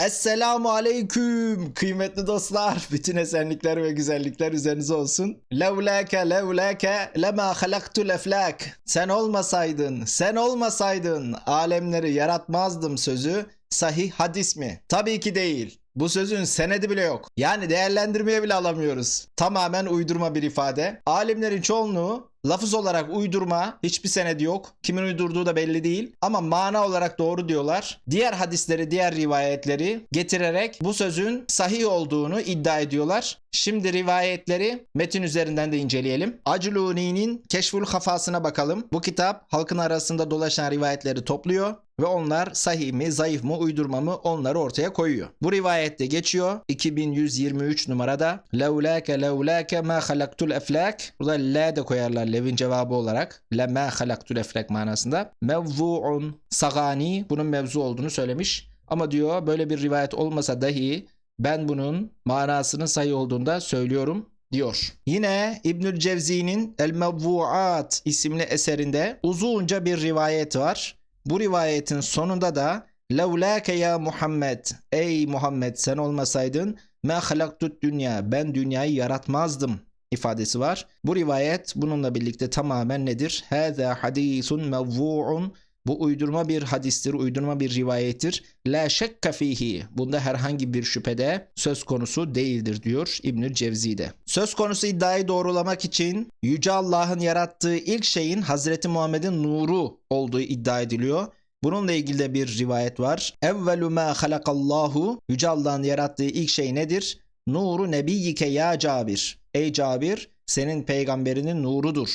Esselamu aleyküm kıymetli dostlar. Bütün esenlikler ve güzellikler üzerinize olsun. Levlake levlake lema halaktul eflak. Sen olmasaydın, sen olmasaydın alemleri yaratmazdım sözü sahih hadis mi? Tabii ki değil. Bu sözün senedi bile yok. Yani değerlendirmeye bile alamıyoruz. Tamamen uydurma bir ifade. Alimlerin çoğunluğu lafız olarak uydurma, hiçbir senedi yok. Kimin uydurduğu da belli değil. Ama mana olarak doğru diyorlar. Diğer hadisleri, diğer rivayetleri getirerek bu sözün sahih olduğunu iddia ediyorlar. Şimdi rivayetleri metin üzerinden de inceleyelim. Acluni'nin Keşful Hafasına bakalım. Bu kitap halkın arasında dolaşan rivayetleri topluyor ve onlar sahih mi, zayıf mı, uydurma mı onları ortaya koyuyor. Bu rivayette geçiyor 2123 numarada. Levlake levlake ma halaktul eflak. Burada la de koyarlar levin cevabı olarak. La ma halaktul eflak manasında. Mevzu'un sagani bunun mevzu olduğunu söylemiş. Ama diyor böyle bir rivayet olmasa dahi ben bunun manasının sahih olduğunda söylüyorum diyor. Yine İbnül Cevzi'nin El Mevvuat isimli eserinde uzunca bir rivayet var. Bu rivayetin sonunda da Levlake ya Muhammed Ey Muhammed sen olmasaydın ma halaktut dünya ben dünyayı yaratmazdım ifadesi var. Bu rivayet bununla birlikte tamamen nedir? Hâzâ hadisun mevvu'un bu uydurma bir hadistir, uydurma bir rivayettir. La şekka fihi. Bunda herhangi bir şüphede söz konusu değildir diyor İbnül Cevzi'de. Söz konusu iddiayı doğrulamak için Yüce Allah'ın yarattığı ilk şeyin Hazreti Muhammed'in nuru olduğu iddia ediliyor. Bununla ilgili de bir rivayet var. Evvelu ma halakallahu. Yüce Allah'ın yarattığı ilk şey nedir? Nuru nebiyyike ya Cabir. Ey Cabir senin peygamberinin nurudur.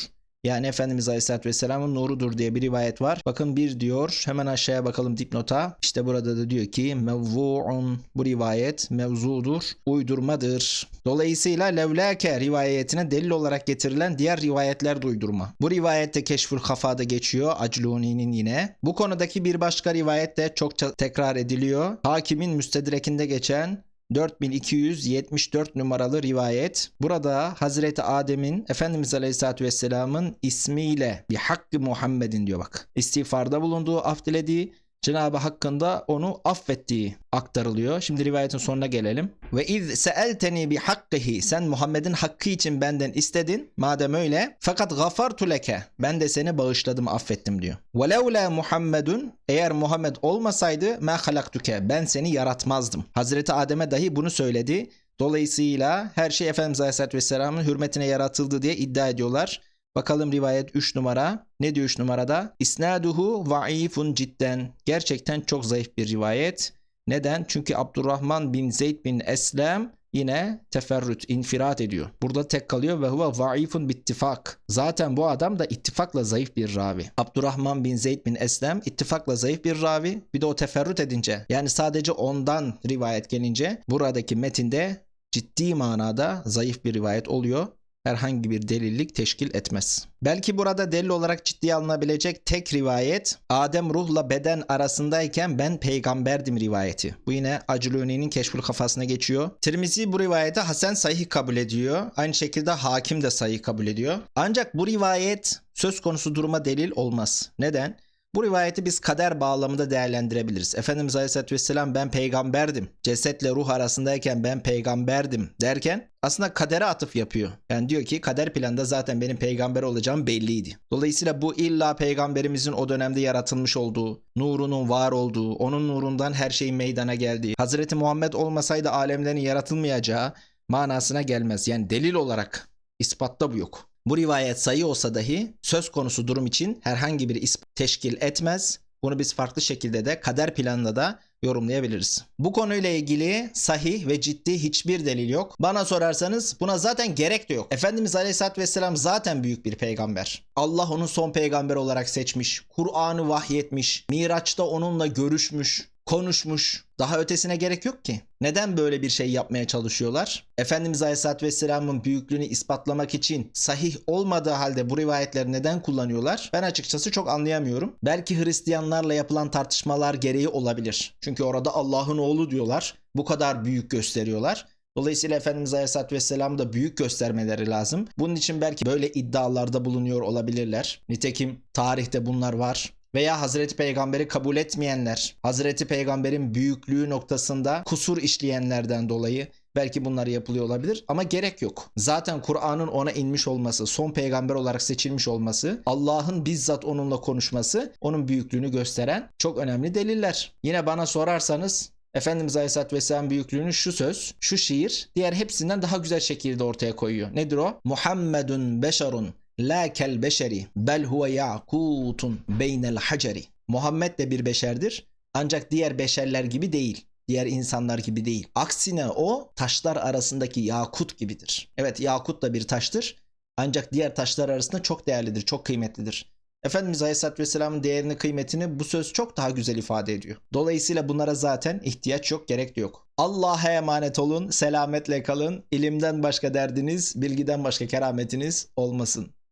Yani Efendimiz Aleyhisselatü Vesselam'ın nurudur diye bir rivayet var. Bakın bir diyor. Hemen aşağıya bakalım dipnota. İşte burada da diyor ki mevvu'un bu rivayet mevzudur, uydurmadır. Dolayısıyla levlake rivayetine delil olarak getirilen diğer rivayetler de uydurma. Bu rivayette Keşfül Hafa'da geçiyor. Acluni'nin yine. Bu konudaki bir başka rivayet de çokça tekrar ediliyor. Hakimin müstedrekinde geçen 4274 numaralı rivayet. Burada Hazreti Adem'in Efendimiz Aleyhisselatü Vesselam'ın ismiyle bir hakkı Muhammed'in diyor bak. İstiğfarda bulunduğu, af dilediği, Cenab-ı Hakk'ında onu affettiği aktarılıyor. Şimdi rivayetin sonuna gelelim. Ve iz seelteni bi hakkihi sen Muhammed'in hakkı için benden istedin. Madem öyle fakat gafartu leke ben de seni bağışladım, affettim diyor. Ve levla Muhammedun eğer Muhammed olmasaydı ma halaktuke ben seni yaratmazdım. Hazreti Adem'e dahi bunu söyledi. Dolayısıyla her şey Efendimiz Aleyhisselatü Vesselam'ın hürmetine yaratıldı diye iddia ediyorlar. Bakalım rivayet 3 numara. Ne diyor 3 numarada? İsnaduhu vaifun cidden. Gerçekten çok zayıf bir rivayet. Neden? Çünkü Abdurrahman bin Zeyd bin Eslem yine teferrüt, infirat ediyor. Burada tek kalıyor ve huve vaifun bittifak. Zaten bu adam da ittifakla zayıf bir ravi. Abdurrahman bin Zeyd bin Eslem ittifakla zayıf bir ravi. Bir de o teferrüt edince yani sadece ondan rivayet gelince buradaki metinde ciddi manada zayıf bir rivayet oluyor herhangi bir delillik teşkil etmez. Belki burada delil olarak ciddiye alınabilecek tek rivayet Adem ruhla beden arasındayken ben peygamberdim rivayeti. Bu yine Acluni'nin keşful kafasına geçiyor. Tirmizi bu rivayete Hasan sahih kabul ediyor. Aynı şekilde hakim de sahih kabul ediyor. Ancak bu rivayet söz konusu duruma delil olmaz. Neden? Bu rivayeti biz kader bağlamında değerlendirebiliriz. Efendimiz Aleyhisselatü Vesselam ben peygamberdim. Cesetle ruh arasındayken ben peygamberdim derken aslında kadere atıf yapıyor. Yani diyor ki kader planda zaten benim peygamber olacağım belliydi. Dolayısıyla bu illa peygamberimizin o dönemde yaratılmış olduğu, nurunun var olduğu, onun nurundan her şeyin meydana geldiği, Hazreti Muhammed olmasaydı alemlerin yaratılmayacağı manasına gelmez. Yani delil olarak ispatta bu yok. Bu rivayet sayı olsa dahi söz konusu durum için herhangi bir ispat teşkil etmez. Bunu biz farklı şekilde de kader planında da yorumlayabiliriz. Bu konuyla ilgili sahih ve ciddi hiçbir delil yok. Bana sorarsanız buna zaten gerek de yok. Efendimiz Aleyhisselatü Vesselam zaten büyük bir peygamber. Allah onu son peygamber olarak seçmiş. Kur'an'ı vahyetmiş. Miraç'ta onunla görüşmüş konuşmuş. Daha ötesine gerek yok ki. Neden böyle bir şey yapmaya çalışıyorlar? Efendimiz Aleyhisselatü Vesselam'ın büyüklüğünü ispatlamak için sahih olmadığı halde bu rivayetleri neden kullanıyorlar? Ben açıkçası çok anlayamıyorum. Belki Hristiyanlarla yapılan tartışmalar gereği olabilir. Çünkü orada Allah'ın oğlu diyorlar. Bu kadar büyük gösteriyorlar. Dolayısıyla Efendimiz Aleyhisselatü Vesselam da büyük göstermeleri lazım. Bunun için belki böyle iddialarda bulunuyor olabilirler. Nitekim tarihte bunlar var. Veya Hazreti Peygamber'i kabul etmeyenler, Hazreti Peygamber'in büyüklüğü noktasında kusur işleyenlerden dolayı belki bunlar yapılıyor olabilir ama gerek yok. Zaten Kur'an'ın ona inmiş olması, son peygamber olarak seçilmiş olması, Allah'ın bizzat onunla konuşması onun büyüklüğünü gösteren çok önemli deliller. Yine bana sorarsanız Efendimiz Aleyhisselatü Vesselam büyüklüğünü şu söz, şu şiir diğer hepsinden daha güzel şekilde ortaya koyuyor. Nedir o? Muhammedun beşerun la kel beşeri bel huve yakutun beynel haceri. Muhammed de bir beşerdir ancak diğer beşerler gibi değil. Diğer insanlar gibi değil. Aksine o taşlar arasındaki yakut gibidir. Evet yakut da bir taştır. Ancak diğer taşlar arasında çok değerlidir, çok kıymetlidir. Efendimiz Aleyhisselatü Vesselam'ın değerini, kıymetini bu söz çok daha güzel ifade ediyor. Dolayısıyla bunlara zaten ihtiyaç yok, gerek de yok. Allah'a emanet olun, selametle kalın. İlimden başka derdiniz, bilgiden başka kerametiniz olmasın.